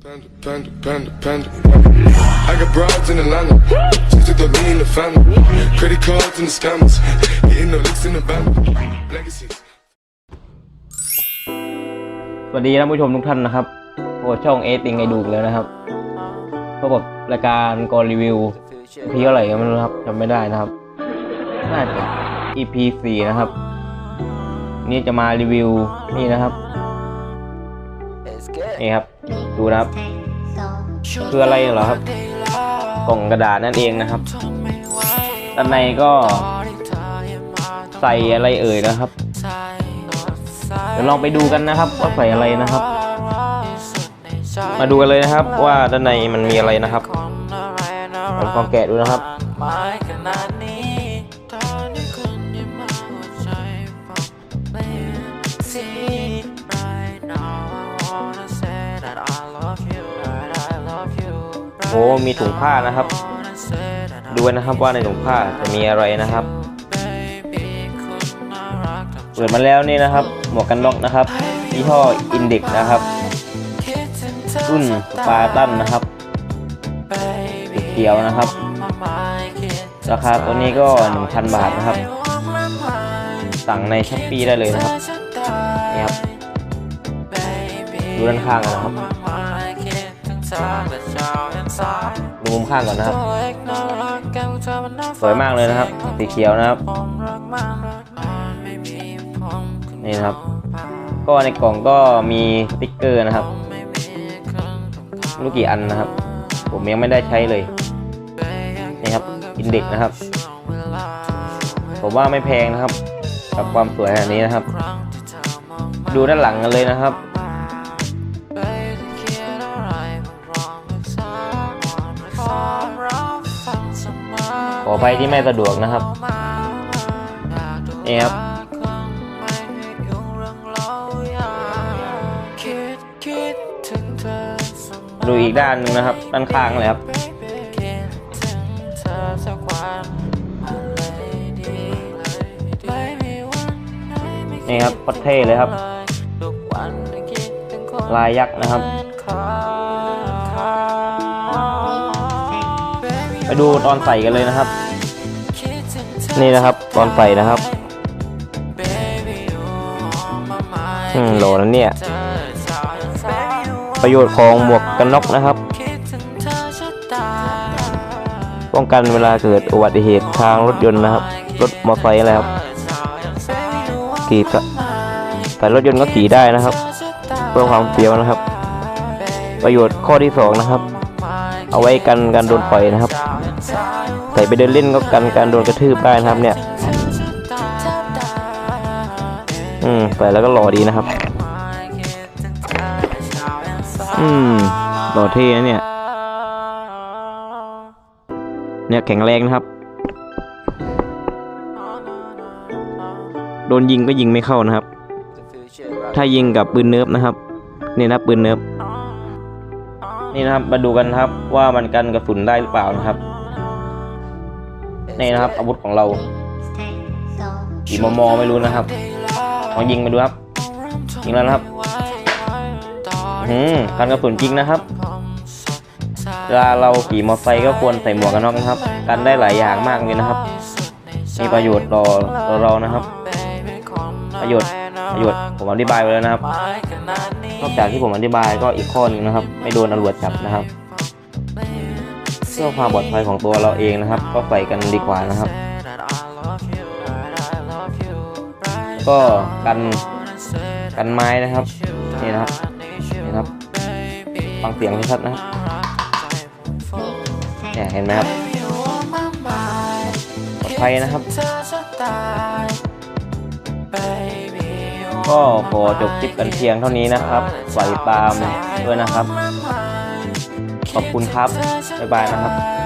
Panda, panda, panda, panda. I got broads in Atlanta. Just to throw me in the family. Credit cards and the scammers. Hitting the licks in the band. Legacies. สวัสดีท่านผู้ชมทุกท่านนะครับโอ้ช่องเอติงไอดูแล้วนะครับพบกับรายการกรรีวิว EP เท่าไหร่ก็ไม่รู้ครับจำไม่ได้นะครับ น่าจะ EP สี่นะครับ นี่จะมารีวิวนี่นะครับ นี่ครับ ดูนะครับคืออะไรเหรอครับ กล่องกระดาษนั่นเองนะครับด้านในก็ใส่อะไรเอ่ยนะครับเดี๋ยวลองไปดูกันนะครับ ว่าใส่อะไรนะครับ มาดูกันเลยนะครับ ว่าด้านในมันมีอะไรนะครับผมลองแกะดูนะครับ โอ้มีถุงผ้านะครับ ดูนะครับว่าในถุงผ้าจะมีอะไรนะครับ เปิดมาแล้วนี่นะครับ หมวกกันน็อกนะครับยี่ห้ออินเด็กนะครับ รุ่นปาตันนะครับสีเขียวนะครับ ราคาตัวนี้ก็ 1,000 บาทนะครับ สั่งในช้อปปีได้เลยนะครับนี่ครับดูด้านข้างกันนะครับ ดูมุมข้างก่อนนะครับ สวยมากเลยนะครับ สีเขียวนะครับ นี่นะครับ ก็ในกล่องก็มีสติกเกอร์นะครับไม่รู้กี่อันนะครับ ผมยังไม่ได้ใช้เลย นี่ครับ อินเด็กนะครับ ผมว่าไม่แพงนะครับ กับความสวยขนาดนี้นะครับ ดูด้านหลังกันเลยนะครับ ขอไปที่ไม่สะดวกนะครับนี่ครับดูอีกด้านหนึงนะครับ ด้านข้างเลยครับนี่ครับปัดเท่เลยครับ ลายยักษ์นะครับ ไปดูตอนใส่กันเลยนะครับ นี่นะครับตอนใส่นะครับอืมโหลนั้นเนี่ย ประโยชน์ของหมวกกันน็อกนะครับ ป้องกันเวลาเกิดอุบัติเหตุทางรถยนต์นะครับ รถมอเตอร์ไซค์อะไรครับขี่แต่รถยนต์ก็ขี่ได้นะครับ เพื่อความเฟี้ยวนะครับ ประโยชน์ข้อที่สองนะครับ เอาไว้กันการโดนต่อยนะครับ ใส่ไปเดินเล่นก็กันการโดนกระทืบได้นะครับเนี่ย อืมใส่แล้วก็หล่อดีนะครับ อืมหล่อเท่นะเนี่ย เนี่ยแข็งแรงนะครับ โดนยิงก็ยิงไม่เข้านะครับ ถ้ายิงกับปืนเนิร์ฟนะครับ นี่นะปืนเนิร์ฟนี่นะครับมาดูกันครับว่ามันกันกระสุนได้หรือเปล่านะครับ นี่นะครับ อาวุธของเรากี่มมไม่รู้นะครับลองยิงมาดูครับยิงแล้วนะครับอืมกันกระสุนจริงนะครับเวลาเราขี่มอเตอร์ไซค์ก็ควรใส่หมวกกันน็อกนะครับ กันได้หลายอย่างมากเลยนะครับ มีประโยชน์ต่อต่อเรานะครับ ประโยชน์ประโยชน์ผมอธิบายไปแล้วนะครับ นอกจากที่ผมอธิบายก็อีกข้อนึงนะครับ ไม่โดนตำรวจจับนะครับ พื่อความปลอดภัยของตัวเราเองนะครับ ก็ใส่กันดีกว่านะครับ ก็กันกันไม้นะครับนี่นะครับนี่นะครับฟังเสียงชัดนะครับเนี่ยเห็นไหมครับปลอดภัยนะครับ ก็ขอจบคลิปกันเพียงเท่านี้นะครับฝากติดตามด้วยนะครับ ขอบคุณครับ บ๊ายบายนะครับ